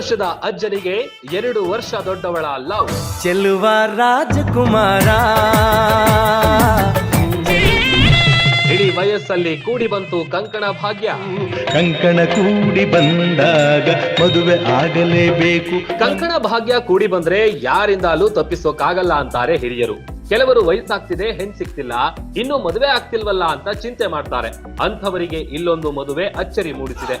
ವರ್ಷದ ಅಜ್ಜನಿಗೆ ಎರಡು ವರ್ಷ ದೊಡ್ಡವಳ ಲವ್. ಚೆಲ್ಲುವ ರಾಜಕುಮಾರ. ಇಡೀ ವಯಸ್ಸಲ್ಲಿ ಕೂಡಿ ಬಂತು ಕಂಕಣ ಭಾಗ್ಯ. ಕಂಕಣ ಕೂಡಿ ಬಂದಾಗ ಮದುವೆ ಆಗಲೇಬೇಕು. ಕಂಕಣ ಭಾಗ್ಯ ಕೂಡಿ ಬಂದ್ರೆ ಯಾರಿಂದಲೂ ತಪ್ಪಿಸೋಕಾಗಲ್ಲ ಅಂತಾರೆ ಹಿರಿಯರು. ಕೆಲವರು ವಯಸ್ಸಾಗ್ತಿದೆ ಹೆಣ್ ಸಿಗ್ತಿಲ್ಲ ಇನ್ನು ಮದುವೆ ಆಗ್ತಿಲ್ವಲ್ಲ ಅಂತ ಚಿಂತೆ ಮಾಡ್ತಾರೆ. ಅಂಥವರಿಗೆ ಇಲ್ಲೊಂದು ಮದುವೆ ಅಚ್ಚರಿ ಮೂಡಿಸಿದೆ.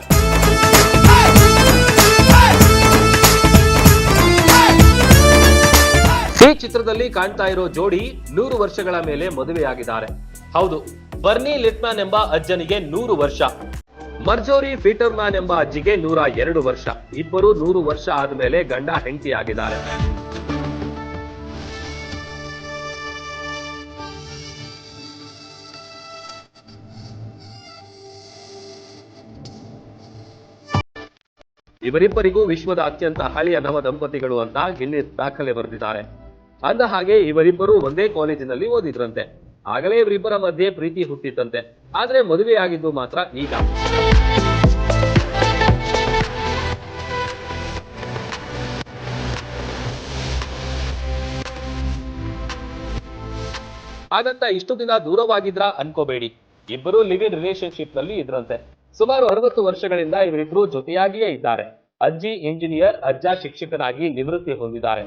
ಚಿತ್ರದಲ್ಲಿ ಕಾಣ್ತಾ ಇರೋ ಜೋಡಿ ನೂರು ವರ್ಷಗಳ ಮೇಲೆ ಮದುವೆಯಾಗಿದ್ದಾರೆ. ಹೌದು, ಬರ್ನಿ ಲಿಟ್ಮ್ಯಾನ್ ಎಂಬ ಅಜ್ಜನಿಗೆ ನೂರು ವರ್ಷ. ಮರ್ಜೋರಿ ಫೀಟರ್ಮ್ಯಾನ್ ಎಂಬ ಅಜ್ಜಿಗೆ ನೂರ ಎರಡು ವರ್ಷ. ಇಬ್ಬರು ನೂರು ವರ್ಷ ಆದ್ಮೇಲೆ ಗಂಡ ಹೆಂಡತಿಯಾಗಿದ್ದಾರೆ. ಇವರಿಬ್ಬರಿಗೂ ವಿಶ್ವದ ಅತ್ಯಂತ ಹಳೆಯ ನವ ದಂಪತಿಗಳು ಅಂತ ಗಿನ್ನಿಸ್ ದಾಖಲೆ ಬರೆದಿದ್ದಾರೆ. ಅಂದ ಹಾಗೆ ಇವರಿಬ್ಬರು ಒಂದೇ ಕಾಲೇಜಿನಲ್ಲಿ ಓದಿದ್ರಂತೆ. ಆಗಲೇ ಇವರಿಬ್ಬರ ಮಧ್ಯೆ ಪ್ರೀತಿ ಹುಟ್ಟಿತ್ತಂತೆ. ಆದ್ರೆ ಮದುವೆಯಾಗಿದ್ದು ಮಾತ್ರ ಈಗ. ಹಾಗಂತ ಇಷ್ಟು ದಿನ ದೂರವಾಗಿದ್ರ ಅನ್ಕೋಬೇಡಿ. ಇಬ್ಬರು ಲಿವ್ ಇನ್ ರಿಲೇಶನ್ಶಿಪ್ನಲ್ಲಿ ಇದ್ರಂತೆ. ಸುಮಾರು ಅರವತ್ತು ವರ್ಷಗಳಿಂದ ಇವರಿಬ್ರು ಜೊತೆಯಾಗಿಯೇ ಇದ್ದಾರೆ. ಅಜ್ಜಿ ಇಂಜಿನಿಯರ್ ಅಜ್ಜ ಶಿಕ್ಷಕರಾಗಿ ನಿವೃತ್ತಿ ಹೊಂದಿದ್ದಾರೆ.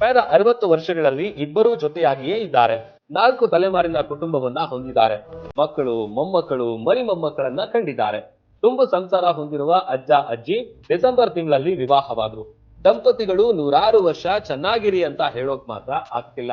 ಕಳೆದ ಅರವತ್ತು ವರ್ಷಗಳಲ್ಲಿ ಇಬ್ಬರೂ ಜೊತೆಯಾಗಿಯೇ ಇದ್ದಾರೆ. ನಾಲ್ಕು ತಲೆಮಾರಿನ ಕುಟುಂಬವನ್ನ ಹೊಂದಿದ್ದಾರೆ. ಮಕ್ಕಳು ಮೊಮ್ಮಕ್ಕಳು ಮರಿ ಮೊಮ್ಮಕ್ಕಳನ್ನ ಕಂಡಿದ್ದಾರೆ. ತುಂಬು ಸಂಸಾರ ಹೊಂದಿರುವ ಅಜ್ಜ ಅಜ್ಜಿ ಡಿಸೆಂಬರ್ ತಿಂಗಳಲ್ಲಿ ವಿವಾಹವಾದ್ರು. ದಂಪತಿಗಳು ನೂರಾರು ವರ್ಷ ಚೆನ್ನಾಗಿರಿ ಅಂತ ಹೇಳೋಕ್ ಮಾತ್ರ ಆಗ್ತಿಲ್ಲ.